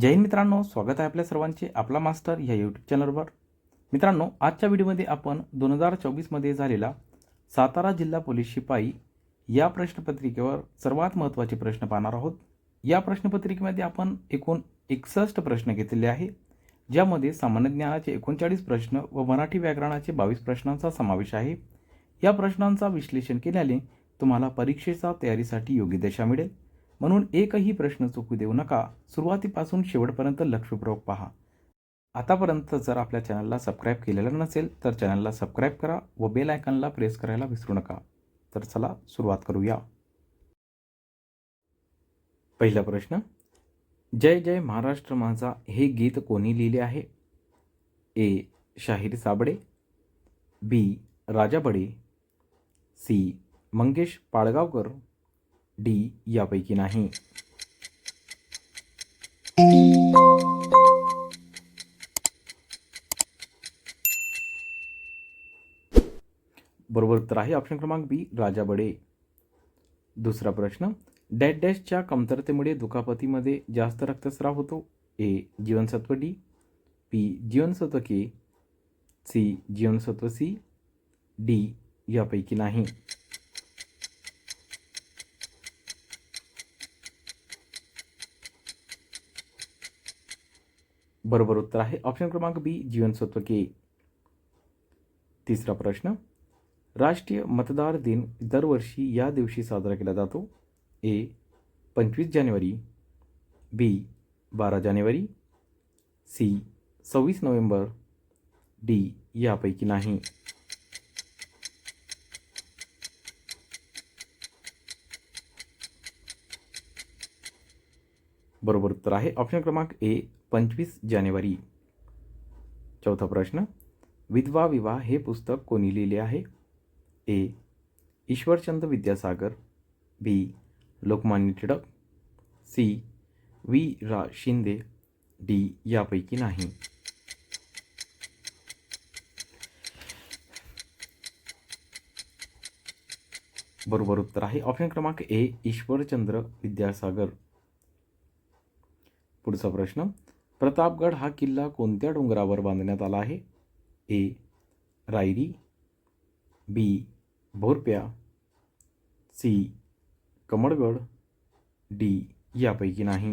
जय मित्रांनो स्वागत आहे आपल्या सर्वांचे आपला मास्टर या यूट्यूब चॅनलवर मित्रांनो आजच्या व्हिडिओमध्ये आपण दोन हजार चोवीसमध्ये झालेला सातारा जिल्हा पोलीस शिपाई या प्रश्नपत्रिकेवर सर्वात महत्त्वाचे प्रश्न पाहणार आहोत. या प्रश्नपत्रिकेमध्ये आपण एकूण एकसष्ट प्रश्न घेतलेले आहे ज्यामध्ये सामान्य ज्ञानाचे एकोणचाळीस प्रश्न व मराठी व्याकरणाचे बावीस प्रश्नांचा समावेश आहे. या प्रश्नांचा विश्लेषण केल्याने तुम्हाला परीक्षेचा तयारीसाठी योग्य दिशा मिळेल. म्हणून एकही प्रश्न चुकू देऊ नका. सुरुवातीपासून शेवटपर्यंत लक्षपूर्वक पहा. आतापर्यंत जर आपल्या चॅनलला सबस्क्राईब केलेलं नसेल तर चॅनलला सबस्क्राईब करा व बेल आयकनला प्रेस करायला विसरू नका. तर चला सुरुवात करूया. पहिला प्रश्न जय जय महाराष्ट्र माझा हे गीत कोणी लिहिले आहे? A Shahir Sable B Raja Bade C Mangesh Padgaonkar D यापैकी नाही. बरोबर उत्तर आहे ऑप्शन क्रमांक बी राजा बडे. दुसरा प्रश्न डॅट डॅशच्या कमतरतेमुळे दुखापतीमध्ये जास्त रक्तस्राव होतो. ए जीवनसत्व डी. पी जीवनसत्व के. सी जीवनसत्व सी. डी यापैकी नाही. बरोबर उत्तर आहे. ऑप्शन क्रमांक बी जीवनसत्व के तिसरा प्रश्न. राष्ट्रीय मतदार दिन दरवर्षी या दिवशी साजरा केला जातो. ए पंचवीस जानेवारी. बी बारा जानेवारी. सी सव्वीस नोव्हेंबर. डी यापैकी नाही. बरोबर उत्तर आहे. ऑप्शन क्रमांक ए पंचवीस जानेवारी. चौथा प्रश्न. विधवा विवाह हे पुस्तक कोणी लिहिले आहे? A. Ishwarchandra Vidyasagar. B. Lokmanya Tilak. C. We रा. शिंदे. डी. यापैकी नाही. बरोबर उत्तर आहे. ऑप्शन क्रमांक ए. ईश्वरचंद्र विद्यासागर. पुढचा प्रश्न. प्रतापगड हा किल्ला कोणत्या डोंगरावर बांधण्यात आला आहे? A. Rairi. B. Bhorpya. C. Kamalgad. D. यापैकी नाही.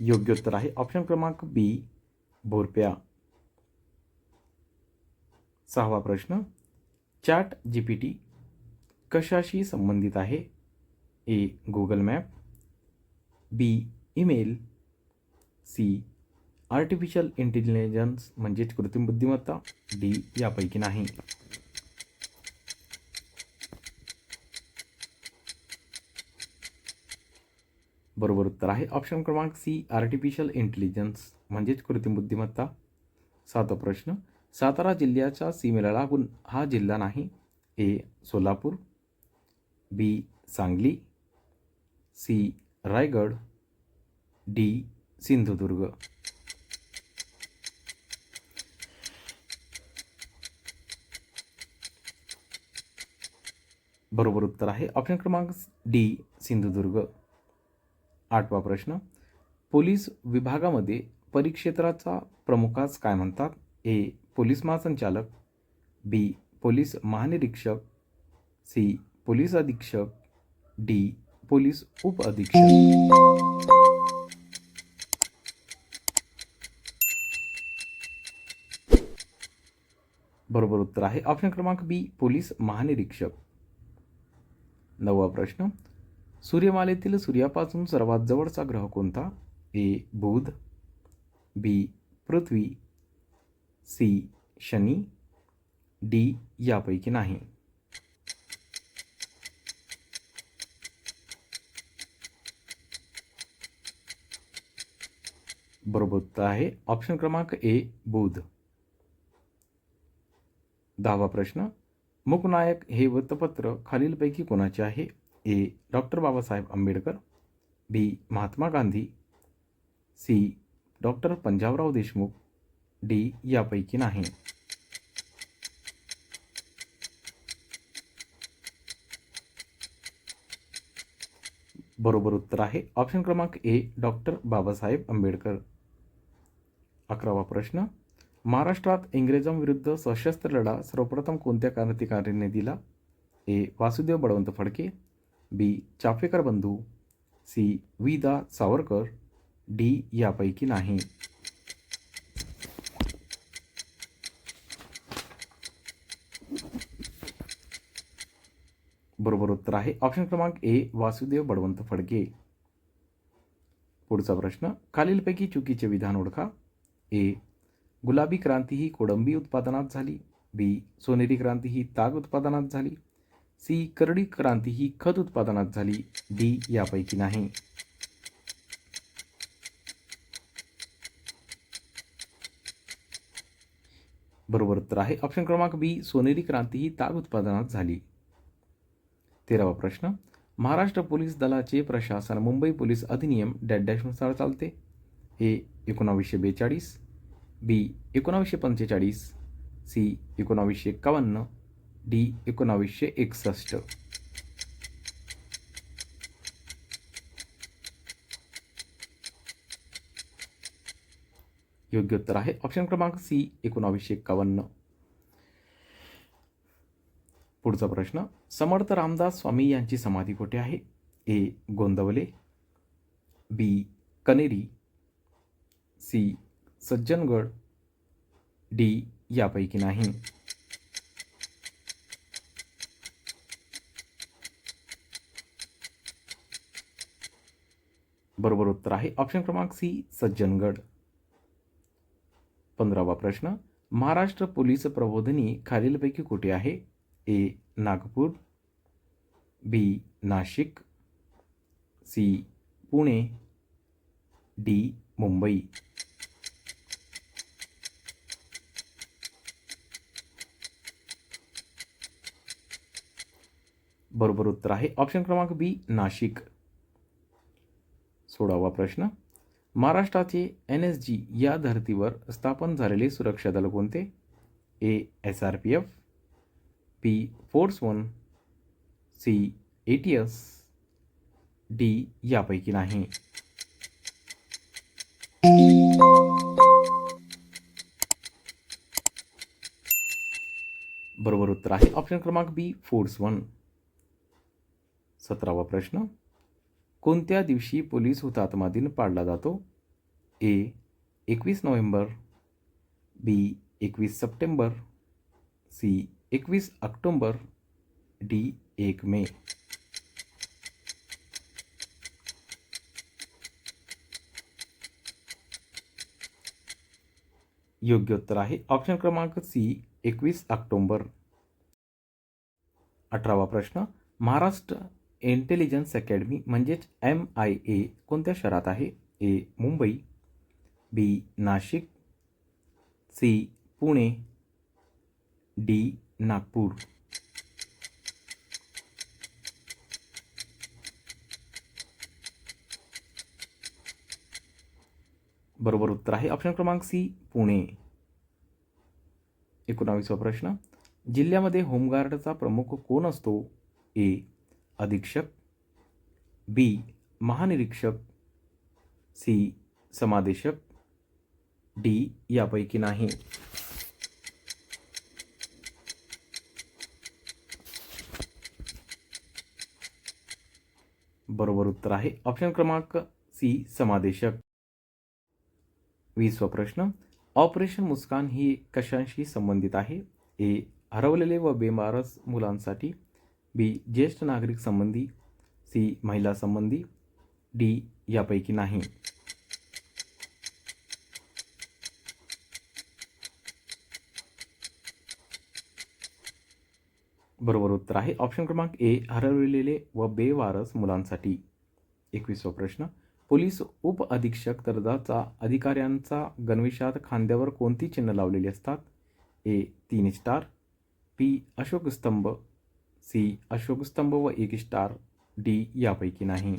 योग्य उत्तर आहे ऑप्शन क्रमांक बी. भोरप्या. सहावा प्रश्न. चॅट जी पी टी कशाशी संबंधित आहे? A Google map B email C artificial intelligence म्हणजेच कृत्रिम बुद्धिमत्ता. डी यापैकी नाही. बरोबर उत्तर आहे ऑप्शन क्रमांक सी आर्टिफिशियल इंटेलिजन्स म्हणजेच कृत्रिम बुद्धिमत्ता. सातवा प्रश्न. सातारा जिल्ह्याच्या सीमेला लागून हा जिल्हा नाही. A Solapur. B Sangli C Raigad D Sindhudurg. बरोबर उत्तर आहे. ऑप्शन क्रमांक डी सिंधुदुर्ग. आठवा प्रश्न. पोलीस विभागामध्ये परिक्षेत्राचा प्रमुखास काय म्हणतात? ए पोलीस महासंचालक बी पोलीस महानिरीक्षक सी पोलीस अधीक्षक डी पोलीस उप अधीक्षक. बरोबर उत्तर आहे. ऑप्शन क्रमांक बी पोलीस महानिरीक्षक. नववा प्रश्न. सूर्यमालेतील सूर्यापासून सर्वात जवळचा ग्रह कोणता? ए बुध बी पृथ्वी सी शनी डी यापैकी नाही. बरोबर उत्तर आहे. ऑप्शन क्रमांक ए बुध. दहावा प्रश्न. मुकनायक हे वृत्तपत्र खालीलपैकी कोणाचे आहे? A doctor Baba Babasaheb Ambedkar. B Mahatma Gandhi. C doctor Panjabrao Deshmukh. D यापैकी नाही. बरोबर उत्तर आहे. ऑप्शन क्रमांक ए डॉक्टर बाबा बाबासाहेब आंबेडकर. अकरावा प्रश्न. महाराष्ट्रात इंग्रजांविरुद्ध सशस्त्र लढा सर्वप्रथम कोणत्या क्रांतिकारीने दिला? ए. वासुदेव बळवंत फडके. बी. चाफेकर बंधू. सी. वि दा सावरकर. डी. यापैकी नाही. बरोबर उत्तर आहे. ऑप्शन क्रमांक ए. वासुदेव बळवंत फडके. पुढचा प्रश्न. खालीलपैकी चुकीचे विधान ओळखा. ए. गुलाबी क्रांती ही कोळंबी उत्पादनात झाली. बी. सोनेरी क्रांती ही ताग उत्पादनात झाली. सी. करडी क्रांती ही खत उत्पादनात झाली. डी. यापैकी नाही. बरोबर उत्तर आहे ऑप्शन क्रमांक बी. सोनेरी क्रांती ही ताग उत्पादनात झाली. तेरावा प्रश्न. महाराष्ट्र पोलीस दलाचे प्रशासन मुंबई पोलीस अधिनियम डॅश डॅशनुसार चालते. ए एकोणावीसशे बेचाळीस बी एकोणावीसशे पंचेचाळीस सी एकोणावीसशे एकावन्न डी एकोणावीसशे एकसष्ट. योग्य उत्तर आहे ऑप्शन क्रमांक सी एकोणावीसशे एकावन्न. पुढचा प्रश्न समर्थ रामदास स्वामी यांची समाधी कुठे आहे? A Gondavale B Kaneri C, Sajjangad, D, यापैकी नाही. बरोबर उत्तर आहे. ऑप्शन क्रमांक सी, सज्जनगड. पंधरावा प्रश्न. महाराष्ट्र पोलीस प्रबोधिनी खालीलपैकी कुठे आहे? A, Nagpur, B, Nashik, C, Pune, D Mumbai. बरोबर उत्तर आहे. ऑप्शन क्रमांक बी नाशिक. सोळावा प्रश्न. महाराष्ट्राचे एन एस जी या धर्तीवर स्थापन झालेले सुरक्षा दल कोणते? A S R P F B force one C A T S D यापैकी नाही. उत्तर आहे ऑप्शन क्रमांक बी फोर्स वन सतरावा प्रश्न. कोणत्या दिवशी पोलीस हुतात्मा दिन पाडला जातो? ए एकवीस नोव्हेंबर. बी एकवीस सप्टेंबर. सी एकवीस ऑक्टोंबर. डी एक मे. योग्य उत्तर आहे. ऑप्शन क्रमांक सी एकवीस ऑक्टोंबर. अठरावा प्रश्न. महाराष्ट्र इंटेलिजन्स अकॅडमी म्हणजेच एम आय ए कोणत्या शहरात आहे? A Mumbai. B Nashik. C Pune. D Nagpur. बरोबर उत्तर आहे. ऑप्शन क्रमांक सी पुणे. एकोणावीसवा प्रश्न. जिल्ह्यामध्ये होमगार्डचा प्रमुख कोण असतो? ए. अधीक्षक. बी. महानिरीक्षक. सी. समादेशक. डी. यापैकी नाही. बरोबर उत्तर आहे. ऑप्शन क्रमांक सी. समादेशक. वीसवा प्रश्न. ऑपरेशन मुस्कान ही कशाशी संबंधित आहे? ए. हरवलेले व बेमारस मुलांसाठी बी ज्येष्ठ नागरिक संबंधी सी महिला संबंधी डी यापैकी नाही. बरोबर उत्तर आहे. ऑप्शन क्रमांक ए हरवलेले व बेवारस मुलांसाठी. एकवीसवा प्रश्न पोलीस उप अधीक्षक दर्जाचा अधिकाऱ्यांचा गणवेशात खांद्यावर कोणती चिन्ह लावलेली असतात? ए तीन स्टार पी अशोक स्तंभ सी अशोकस्तंभ व एक स्टार डी यापैकी नाही.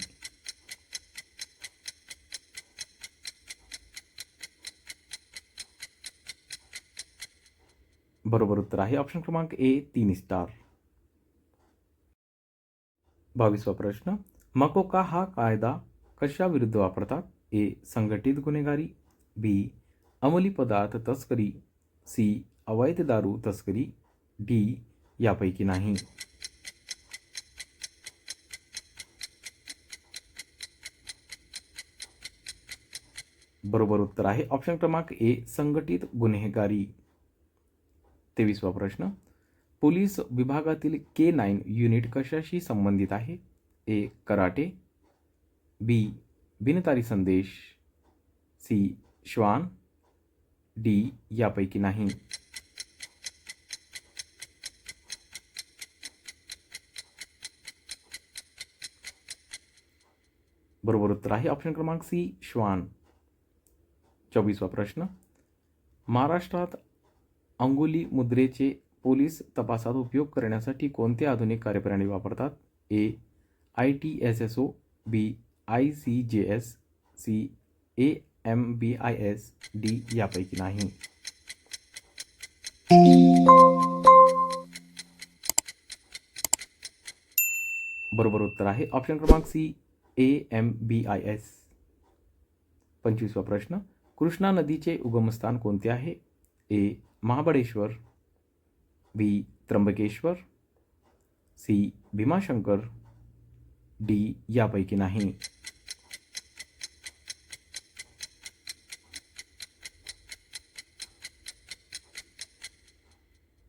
बरोबर उत्तर आहे. ऑप्शन क्रमांक ए तीन स्टार. बावीसवा प्रश्न. मकोका हा कायदा कशाविरुद्ध वापरतात? ए संघटित गुन्हेगारी. बी अंमली पदार्थ तस्करी. सी अवैध दारू तस्करी. डी यापैकी नाही. बरोबर उत्तर आहे. ऑप्शन क्रमांक ए संघटित गुन्हेगारी. तेवीसवा प्रश्न. पोलीस विभागातील के नाईन युनिट कशाशी संबंधित आहे? ए कराटे. बी बिनतारी संदेश. सी श्वान. डी यापैकी नाही. बरोबर उत्तर आहे. ऑप्शन क्रमांक सी श्वान. चोवीसवा प्रश्न. महाराष्ट्रात अंगुली मुद्रेचे पोलीस तपासात उपयोग करण्यासाठी कोणते आधुनिक कार्यप्रणाली वापरतात? A I T S S O B I C J S C A M B I S D यापैकी नाही. बरोबर उत्तर आहे. ऑप्शन क्रमांक C A M B I S पंचवीसवा प्रश्न. कृष्णा नदीचे उगमस्थान कोणते आहे? A Mahabaleshwar. B Trimbakeshwar. C Bhimashankar. D यापैकी नाही.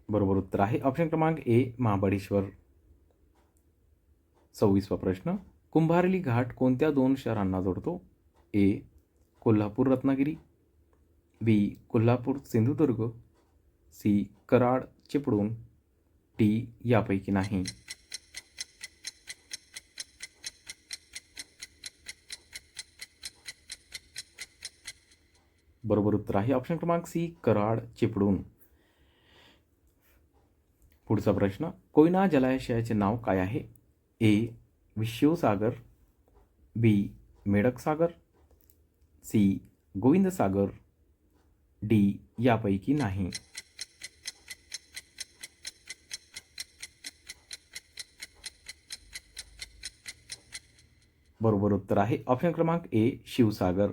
बरोबर उत्तर आहे. ऑप्शन क्रमांक ए महाबळेश्वर. सव्वीसवा प्रश्न. कुंभारली घाट कोणत्या दोन शहरांना जोडतो? A. Kolhapur Ratnagiri B. Kolhapur Sindhudurg C. Karad Chiplun D. यापैकी नाही. बरोबर उत्तर आहे. ऑप्शन क्रमांक सी कराड चिपळूण. पुढचा प्रश्न कोयना जलाशयाचे नाव काय आहे? A. Vishwasagar B Medhaksagar C Govindsagar D यापैकी नाही. बरोबर उत्तर आहे. ऑप्शन क्रमांक ए शिवसागर.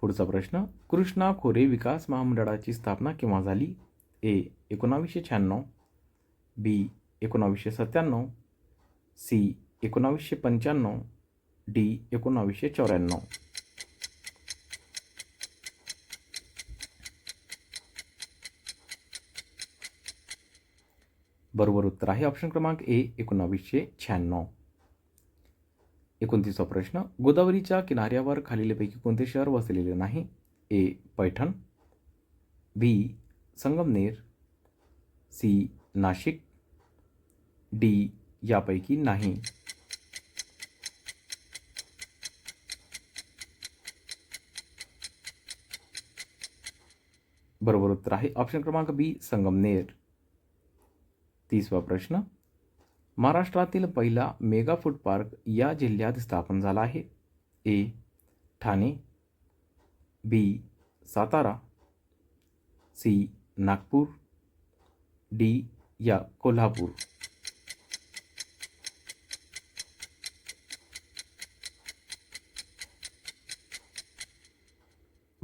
पुढचा प्रश्न कृष्णा खोरे विकास महामंडळाची स्थापना केव्हा झाली? ए एकोणावीसशे शहाण्णव बी एकोणावीसशे सत्त्याण्णव सी एकोणावीसशे पंच्याण्णव डी एकोणावीसशे चौऱ्याण्णव. बरोबर उत्तर आहे ऑप्शन क्रमांक ए एकोणावीसशे शहाण्णव. एकोणतीसवा प्रश्न गोदावरीच्या किनाऱ्यावर खालीलपैकी कोणते शहर वसलेले नाही? A Paithan. B Sangamner. C Nashik. D यापैकी नाही. बरोबर उत्तर आहे. ऑप्शन क्रमांक बी संगमनेर तीसवा प्रश्न. महाराष्ट्रातील पहिला मेगा फ़ूड पार्क या जिल्ह्यात स्थापन झाला आहे. A Thane. B Satara. C Nagpur. D या कोल्हापूर.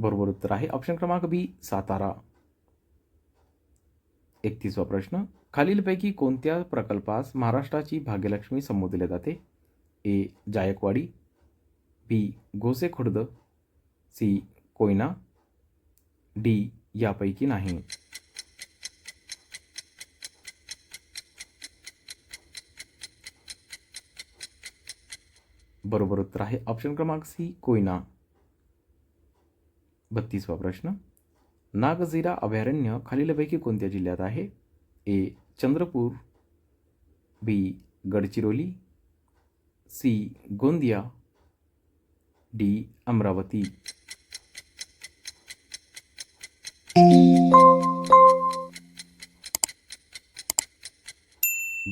बरोबर उत्तर आहे. ऑप्शन क्रमांक बी सातारा. एकतीसवा प्रश्न. खालीलपैकी कोणत्या प्रकल्पास महाराष्ट्राची भाग्यलक्ष्मी संबोधले जाते? A Jayakwadi. B Gose Khurd C Koyna. D यापैकी नाही. बरोबर उत्तर आहे. ऑप्शन क्रमांक सी कोयना. बत्तीसवा प्रश्न. नागझिरा अभयारण्य खालीलपैकी कोणत्या जिल्ह्यात आहे? A. Chandrapur B. Gadchiroli C. Gondia D. Amravati.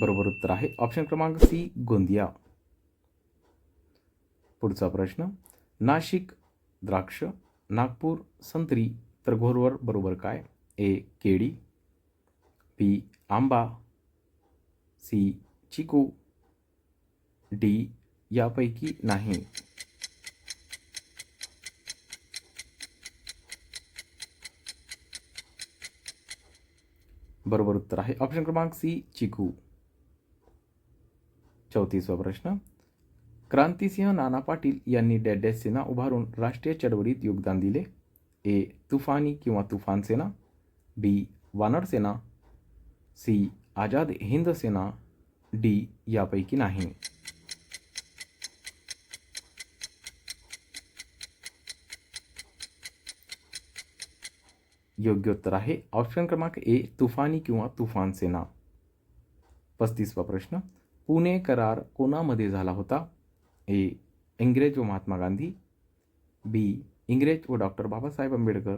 बरोबर उत्तर आहे. ऑप्शन क्रमांक सी. गोंदिया. पुढचा प्रश्न. नाशिक द्राक्ष नागपूर संत्री तर घोरवर बरोबर काय? ए. केळी बी. आंबा, सी. चिकू, डी. यापैकी नाही. बरोबर उत्तर आहे. ऑप्शन क्रमांक सी, चिकू. चौतीसवा प्रश्न. क्रांतिसिंह नाना पाटील यांनी डॅडॅश सेना उभारून राष्ट्रीय चळवळीत योगदान दिले. ए. तुफानी किंवा Toofan Sena B. Vanar Sena C. Azad Hind Sena D. यापैकी नाही. योग्य उत्तर आहे ऑप्शन क्रमांक ए तुफानी किंवा तुफान सेना. पस्तीसवा प्रश्न. पुणे करार कोणामध्ये झाला होता? ए इंग्रज व महात्मा गांधी बी इंग्रज व doctor Babasaheb Ambedkar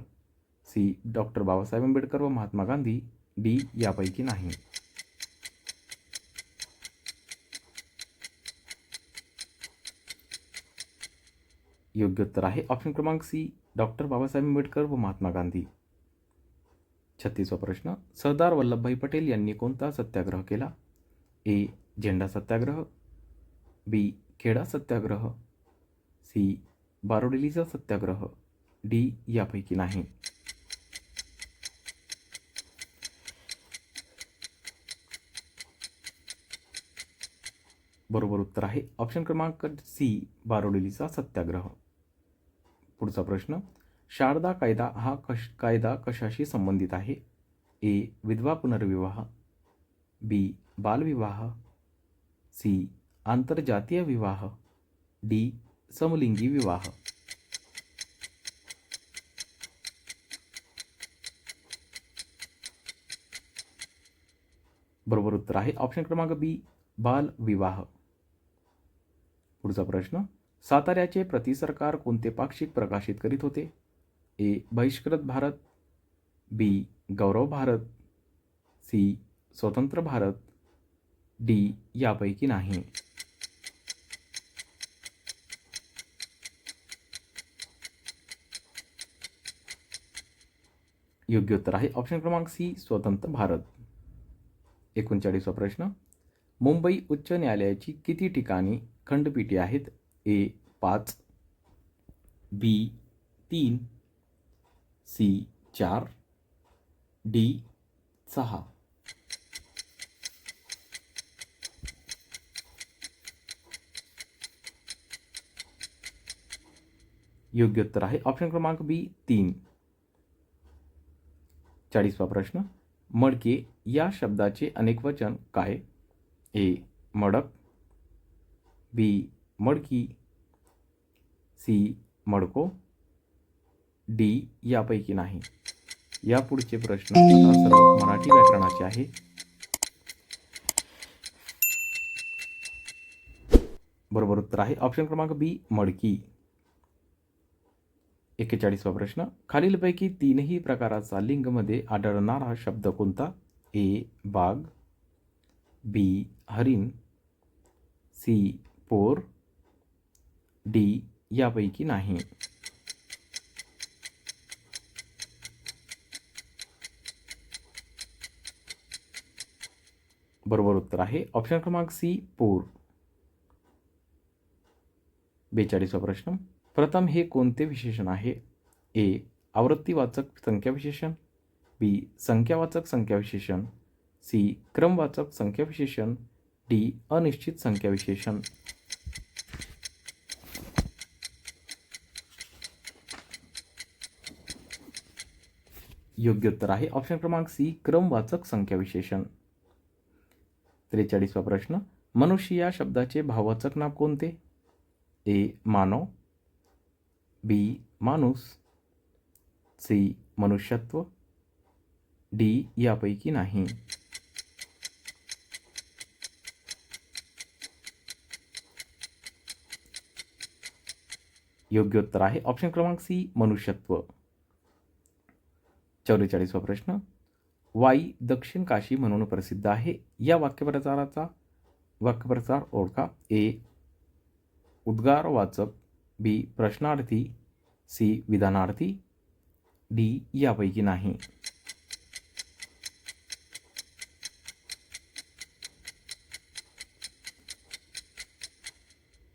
C doctor Babasaheb Ambedkar व महात्मा गांधी डी यापैकी नाही. योग्य उत्तर आहे ऑप्शन क्रमांक सी डॉक्टर बाबासाहेब आंबेडकर व महात्मा गांधी. छत्तीसवा प्रश्न सरदार वल्लभभाई पटेल यांनी कोणता सत्याग्रह केला? ए झेंडा सत्याग्रह बी खेडा सत्याग्रह सी. बारोडेलीचा सत्याग्रह डी. यापैकी नाही. बरोबर उत्तर आहे. ऑप्शन क्रमांक सी. बारोडेलीचा सत्याग्रह. पुढचा प्रश्न. शारदा कायदा हा कश कायदा कशाशी संबंधित आहे? ए. विधवा पुनर्विवाह बी. बालविवाह सी. आंतरजातीय विवाह. डी. समलिंगी विवाह. बरोबर उत्तर आहे. ऑप्शन क्रमांक बी बाल विवाह. पुढचा प्रश्न साताऱ्याचे प्रतिसरकार कोणते पाक्षिक प्रकाशित करीत होते? A Bahishkrit Bharat. B Gaurav Bharat. C Swatantra Bharat. D यापैकी नाही. योग्य उत्तर आहे. ऑप्शन क्रमांक सी स्वतंत्र भारत. एकोणचाळीसवा प्रश्न. मुंबई उच्च न्यायालयाची किती ठिकाणी खंडपीठे आहेत? ए पाच. बी तीन. सी चार. डी सहा. योग्य उत्तर आहे. ऑप्शन क्रमांक बी तीन. चाळीसवा प्रश्न. मडके या शब्दाचे अनेक वचन काय? ए. मडक. बी. मडकी. सी. मडको. डी. यापैकी नाही. या पुढचे प्रश्न सर्व मराठी व्याकरणाचे आहे बरोबर उत्तर आहे. ऑप्शन क्रमांक बी मडकी. एक्केचाळीसवा प्रश्न. खालीलपैकी तीनही प्रकाराचा लिंगमध्ये आढळणारा शब्द कोणता? ए बाग बी हरिण सी पोर डी यापैकी नाही. बरोबर उत्तर आहे. ऑप्शन क्रमांक सी पोर. बेचाळीसवा प्रश्न. प्रथम हे कोणते विशेषण आहे? ए आवृत्तीवाचक संख्याविशेषण बी संख्यावाचक संख्याविशेषण सी क्रमवाचक संख्याविशेषण डी अनिश्चित संख्याविशेषण. योग्य उत्तर आहे ऑप्शन क्रमांक सी क्रमवाचक संख्याविशेषण. त्रेचाळीसवा प्रश्न मनुष्य या शब्दाचे भाववाचक नाव कोणते? ए मानव बी माणूस. सी मनुष्यत्व. डी यापैकी नाही. योग्य उत्तर आहे ऑप्शन क्रमांक सी मनुष्यत्व. चौवेचाळीसवा प्रश्न. वाई दक्षिण काशी म्हणून प्रसिद्ध आहे. या वाक्यप्रचाराचा वाक्यप्रचार ओळखा. ए उद्गारवाचक बी प्रश्नार्थी सी विधानार्थी डी यापैकी नाही.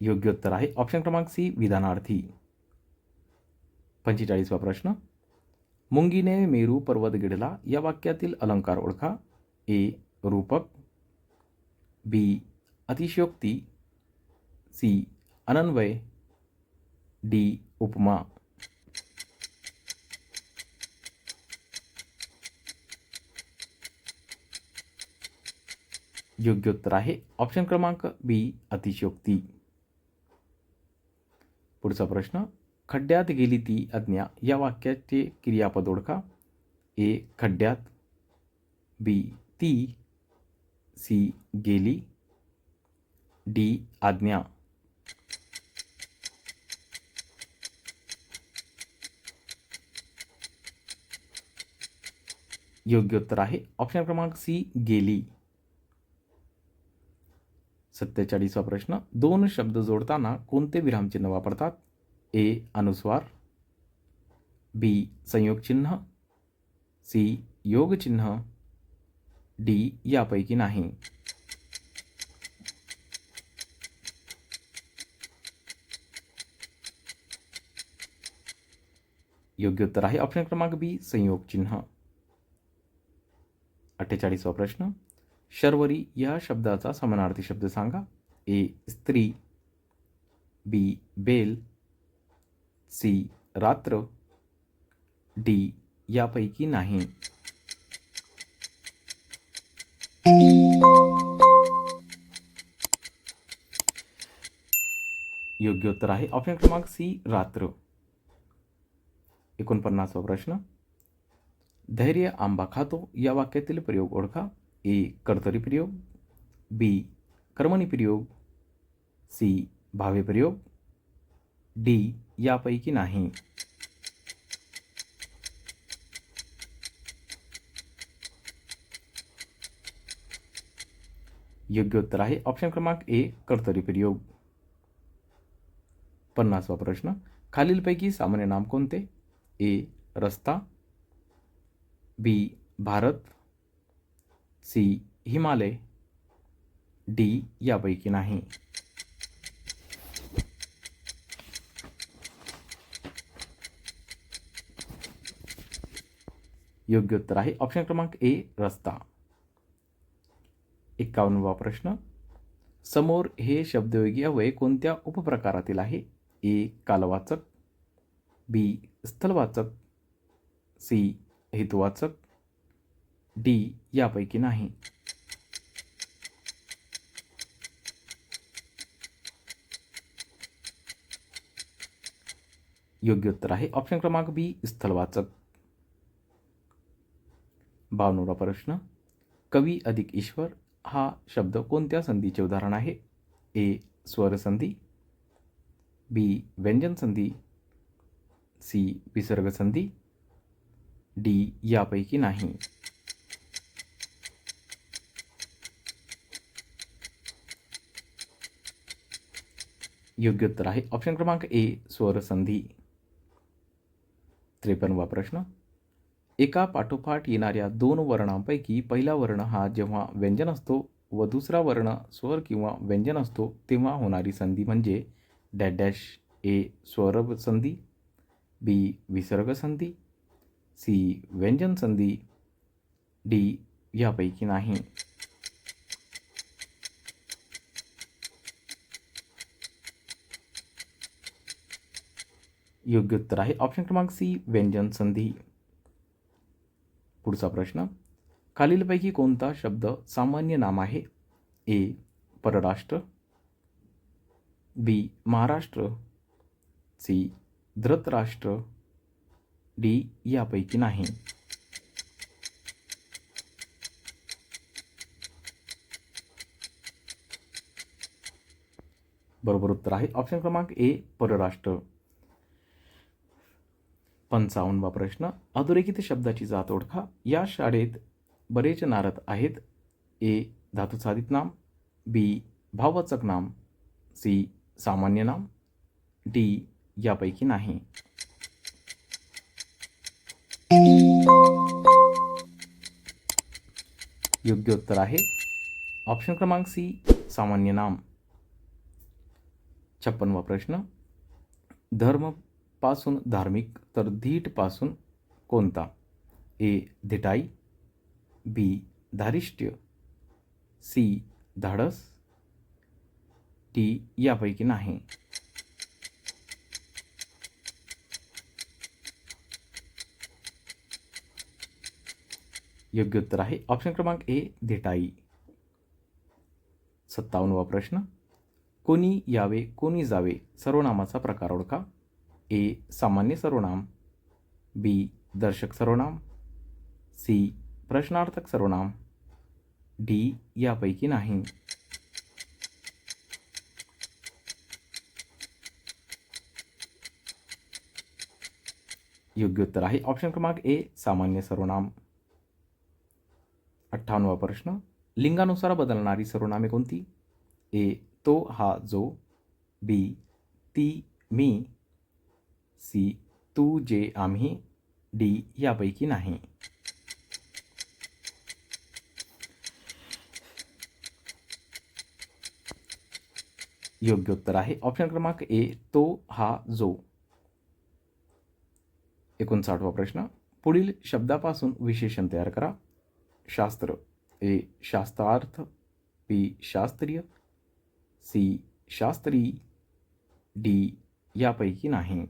योग्य उत्तर आहे. ऑप्शन क्रमांक सी विधानार्थी. पंचेचाळीसवा प्रश्न. मुंगीने मेरू पर्वत गिळला या वाक्यातील अलंकार ओळखा. ए रूपक. बी अतिशयोक्ती. सी अनन्वय. डी उपमा. योग्य उत्तर आहे. ऑप्शन क्रमांक बी अतिशयोक्ती. पुढचा प्रश्न खड्ड्यात गेली ती आज्ञा या वाक्याचे क्रियापद ओळखा. ए खड्ड्यात. बी ती. सी गेली. डी आज्ञा. योग्य उत्तर आहे. ऑप्शन क्रमांक सी गेली. सत्तेचाळीसवा प्रश्न. दोन शब्द जोडताना कोणते विरामचिन्ह वापरतात? ए अनुस्वार. बी संयोगचिन्ह सी योगचिन्ह डी यापैकी नाही. योग्य उत्तर आहे. ऑप्शन क्रमांक बी संयोग चिन्ह. अठ्ठेचाळीसवा प्रश्न. शर्वरी या शब्दाचा समानार्थी शब्द सांगा. ए स्त्री. बी बेल. सी रात्र. डी यापैकी नाही. योग्य उत्तर आहे. ऑप्शन क्रमांक सी रात्र. एकोणपन्नासवा प्रश्न. धैर्य आंबा खातो या वाक्यातील प्रयोग ओळखा. ए कर्तरी प्रयोग. बी कर्मणी प्रयोग. सी भावे प्रयोग. डी यापैकी नाही. योग्य उत्तर आहे. ऑप्शन क्रमांक ए कर्तरी प्रयोग. पन्नासवा प्रश्न. खालीलपैकी सामान्य नाम कोणते? ए रस्ता. B Bharat. C Himalaya. D यापैकी नाही. योग्य उत्तर आहे. ऑप्शन क्रमांक ए रस्ता. एक्कावन्नवा प्रश्न. समोर हे शब्दयोगी अवय कोणत्या उपप्रकारातील आहे? ए कालवाचक. बी स्थलवाचक. सी हेतुवाचक डी यापैकी नाही. योग्य उत्तर आहे ऑप्शन क्रमांक बी स्थलवाचक. बावनोरा प्रश्न. कवी अधिक ईश्वर हा शब्द कोणत्या संधीचे उदाहरण आहे? ए स्वरसंधी. बी व्यंजन संधी सी विसर्ग संधी डी यापैकी नाही. योग्य उत्तर आहे. ऑप्शन क्रमांक ए स्वरसंधी. त्रेपन्नवा प्रश्न. एका पाठोपाठ येणाऱ्या दोन वर्णांपैकी पहिला वर्ण हा जेव्हा व्यंजन असतो व दुसरा वर्ण स्वर किंवा व्यंजन असतो तेव्हा होणारी संधी म्हणजे डॅश डॅश ए स्वर संधी बी विसर्ग संधी सी. व्यंजन संधी डी. यापैकी नाही. योग्य उत्तर आहे ऑप्शन क्रमांक सी व्यंजन संधी. पुढचा प्रश्न खालीलपैकी कोणता शब्द सामान्य नाम आहे? ए. परराष्ट्र B. Maharashtra C. Dhritarashtra D यापैकी नाही. बरोबर उत्तर आहे. ऑप्शन क्रमांक ए परराष्ट्र. पंचावन्नवा प्रश्न. अधोरेखित शब्दाची जात ओळखा. या शाळेत बरेच नारद आहेत. ए धातुसाधित नाम. बी भाववाचक नाम. सी सामान्य नाम. डी यापैकी नाही. योग्य उत्तर आहे ऑप्शन क्रमांक सी सामान्य नाम। छप्पनवा प्रश्न। धर्म पासून धार्मिक तर धीट पासून कोणता? ए धिटाई. बी धारिष्ट्य. सी धाडस. टी यापैकी नाही. योग्य उत्तर आहे. ऑप्शन क्रमांक ए धिटाई सत्तावन्नवा प्रश्न. कोणी यावे कोणी जावे सर्वनामाचा प्रकार ओळखा. ए सामान्य सर्वनाम. बी दर्शक सर्वनाम. सी प्रश्नार्थक सर्वनाम. डी यापैकी नाही. योग्य उत्तर आहे. ऑप्शन क्रमांक ए सामान्य सर्वनाम. अठ्ठावन्नवा प्रश्न. लिंगानुसार बदलणारी सर्वनामे कोणती? ए तो हा जो. बी ती मी. सी तू जे आम्ही. डी यापैकी नाही. योग्य उत्तर आहे. ऑप्शन क्रमांक ए तो हा जो. एकोणसाठवा प्रश्न. पुढील शब्दापासून विशेषण तयार करा. शास्त्र. ए शास्त्रार्थ बी शास्त्रीय सी शास्त्री डी यापैकी नाही.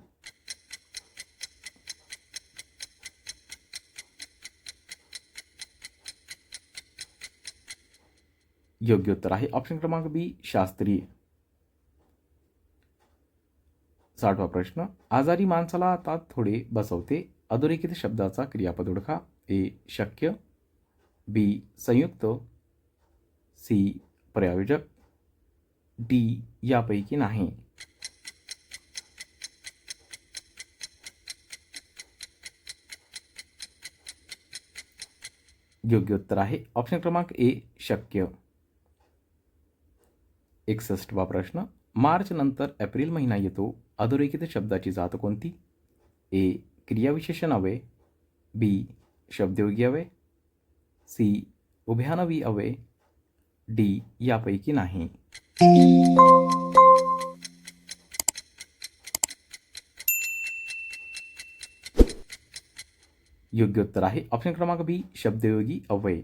योग्य उत्तर आहे ऑप्शन क्रमांक बी शास्त्रीय. साठवा प्रश्न. आजारी माणसाला आता थोडे बसवते. अधोरेखित शब्दाचा क्रियापद ओळखा. ए शक्य बी संयुक्त सी प्रायोजक डी यापैकी नाही. योग्य उत्तर आहे. ऑप्शन क्रमांक ए शक्य. एकसष्टवा प्रश्न. मार्च नंतर एप्रिल महिना येतो. अधोरेखित शब्दाची जात कोणती? ए क्रियाविशेषण हवे बी शब्दयोगी हवे सी उभयानवी अवे डी यापैकी नाही. योग्य उत्तर आहे. ऑप्शन क्रमांक बी शब्दयोगी अव्यय